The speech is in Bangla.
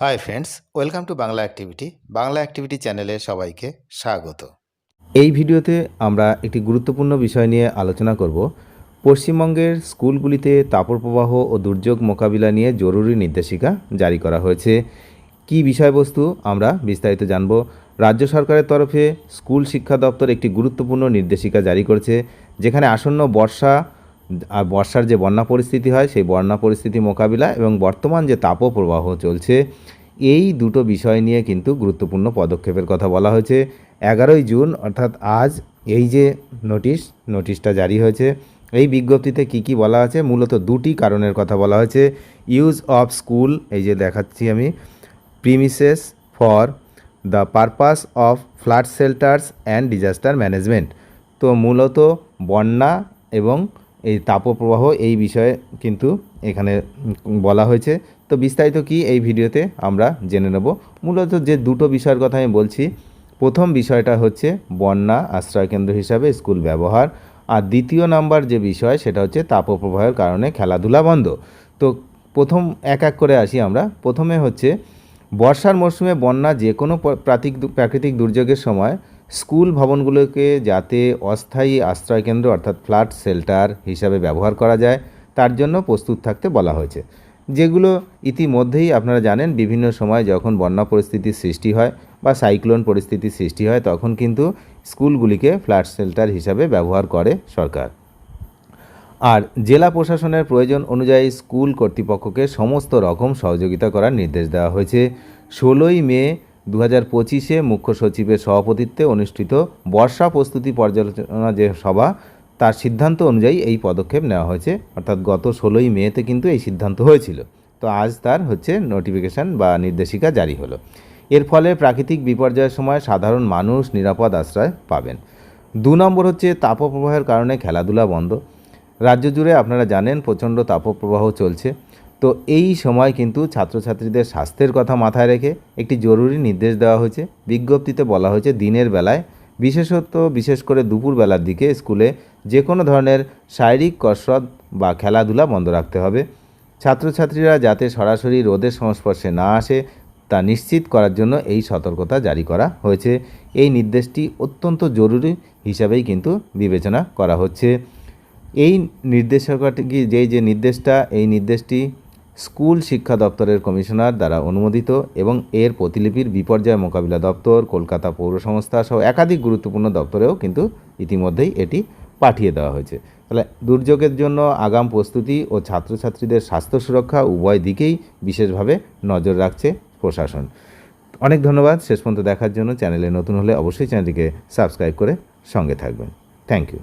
Hi friends welcome to Bangla activity Bangla activity চ্যানেলে সবাইকে স্বাগত। এই ভিডিওতে আমরা একটি গুরুত্বপূর্ণ বিষয় নিয়ে আলোচনা করব। পশ্চিমবঙ্গের স্কুলগুলিতে তাপপ্রবাহ ও দুর্যোগ মোকাবিলা নিয়ে জরুরি নির্দেশিকা জারি করা হয়েছে। কি বিষয়বস্তু আমরা বিস্তারিত জানব। রাজ্য সরকারের তরফে স্কুল শিক্ষা দপ্তর একটি গুরুত্বপূর্ণ নির্দেশিকা জারি করেছে, যেখানে আসন্ন বর্ষা আর বর্ষার যে বন্যা পরিস্থিতি হয়, সেই বন্যা পরিস্থিতি মোকাবিলা এবং বর্তমান যে তাপপ্রবাহ চলছে, এই দুটো বিষয় নিয়ে কিন্তু গুরুত্বপূর্ণ পদক্ষেপের কথা বলা হয়েছে। এগারোই জুন, অর্থাৎ আজ এই যে নোটিশ, নোটিশটা জারি হয়েছে, এই বিজ্ঞপ্তিতে কি কি বলা আছে? মূলত দুটি কারণের কথা বলা হয়েছে। ইউজ অফ স্কুল এই যে দেখাচ্ছি আমি premises for the purpose of flood shelters and disaster management তো মূলত বন্যা এবং এই তাপপ্রবাহ এই বিষয়ে কিন্তু এখানে বলা হয়েছে। তো বিস্তারিত কি এই ভিডিওতে আমরা জেনে নেব। মূলত যে দুটো বিষয়ের কথা আমি বলছি, প্রথম বিষয়টা হচ্ছে বন্যা আশ্রয়কেন্দ্র হিসাবে স্কুল ব্যবহার, আর দ্বিতীয় নাম্বার যে বিষয় সেটা হচ্ছে তাপপ্রবাহের কারণে খেলাধুলা বন্ধ। তো প্রথম এক এক করে আসি আমরা। প্রথমে হচ্ছে, বর্ষার মরশুমে বন্যা যে কোনো প্রাকৃতিক দুর্যোগের সময় স্কুল ভবনগুলোকে যাতে অস্থায়ী আশ্রয়কেন্দ্র অর্থাৎ ফ্ল্যাট শেল্টার হিসাবে ব্যবহার করা যায়, তার জন্য প্রস্তুত থাকতে বলা হয়েছে। যেগুলো ইতিমধ্যেই আপনারা জানেন, বিভিন্ন সময় যখন বন্যা পরিস্থিতির সৃষ্টি হয় বা সাইক্লোন পরিস্থিতির সৃষ্টি হয়, তখন কিন্তু স্কুলগুলিকে ফ্ল্যাট শেল্টার হিসাবে ব্যবহার করে সরকার। আর জেলা প্রশাসনের প্রয়োজন অনুযায়ী স্কুল কর্তৃপক্ষকে সমস্ত রকম সহযোগিতা করার নির্দেশ দেওয়া হয়েছে। ষোলোই মে দু হাজার পঁচিশে মুখ্য সচিবের সভাপতিত্বে অনুষ্ঠিত বর্ষা প্রস্তুতি পর্যালোচনা যে সভা, তার সিদ্ধান্ত অনুযায়ী এই পদক্ষেপ নেওয়া হয়েছে। অর্থাৎ গত ষোলোই মেতে কিন্তু এই সিদ্ধান্ত হয়েছিল। তো আজ তার হচ্ছে নোটিফিকেশন বা নির্দেশিকা জারি হলো। এর ফলে প্রাকৃতিক বিপর্যয়ের সময় সাধারণ মানুষ নিরাপদ আশ্রয় পাবেন। দু নম্বর হচ্ছে তাপপ্রবাহের কারণে খেলাধুলা বন্ধ। রাজ্য জুড়ে আপনারা জানেন প্রচণ্ড তাপপ্রবাহ চলছে। তো এই সময় কিন্তু ছাত্রছাত্রীদের স্বাস্থ্যের কথা মাথায় রেখে একটি জরুরি নির্দেশ দেওয়া হয়েছে। বিজ্ঞপ্তিতে বলা হয়েছে, দিনের বেলায়, বিশেষত বিশেষ করে দুপুরবেলার দিকে স্কুলে যে কোনো ধরনের শারীরিক কসরত বা খেলাধুলা বন্ধ রাখতে হবে। ছাত্রছাত্রীরা যাতে সরাসরি রোদের সংস্পর্শে না আসে, তা নিশ্চিত করার জন্য এই সতর্কতা জারি করা হয়েছে। এই নির্দেশটি অত্যন্ত জরুরি হিসাবেই কিন্তু বিবেচনা করা হচ্ছে। এই নির্দেশকাটি যেই যে নির্দেশটা, এই নির্দেশটি স্কুল শিক্ষা দপ্তরের কমিশনার দ্বারা অনুমোদিত এবং এর প্রতিলিপির বিপর্যয় মোকাবিলা দপ্তর, কলকাতা পৌর সংস্থা সহ একাধিক গুরুত্বপূর্ণ দপ্তরেও কিন্তু ইতিমধ্যেই এটি পাঠিয়ে দেওয়া হয়েছে। তাহলে দুর্যোগের জন্য আগাম প্রস্তুতি ও ছাত্রছাত্রীদের স্বাস্থ্য সুরক্ষা উভয় দিকেই বিশেষভাবে নজর রাখছে প্রশাসন। অনেক ধন্যবাদ। শেষ পর্যন্ত দেখার জন্য চ্যানেলে নতুন হলে অবশ্যই চ্যানেলটিকে সাবস্ক্রাইব করে সঙ্গে থাকবেন। Thank you.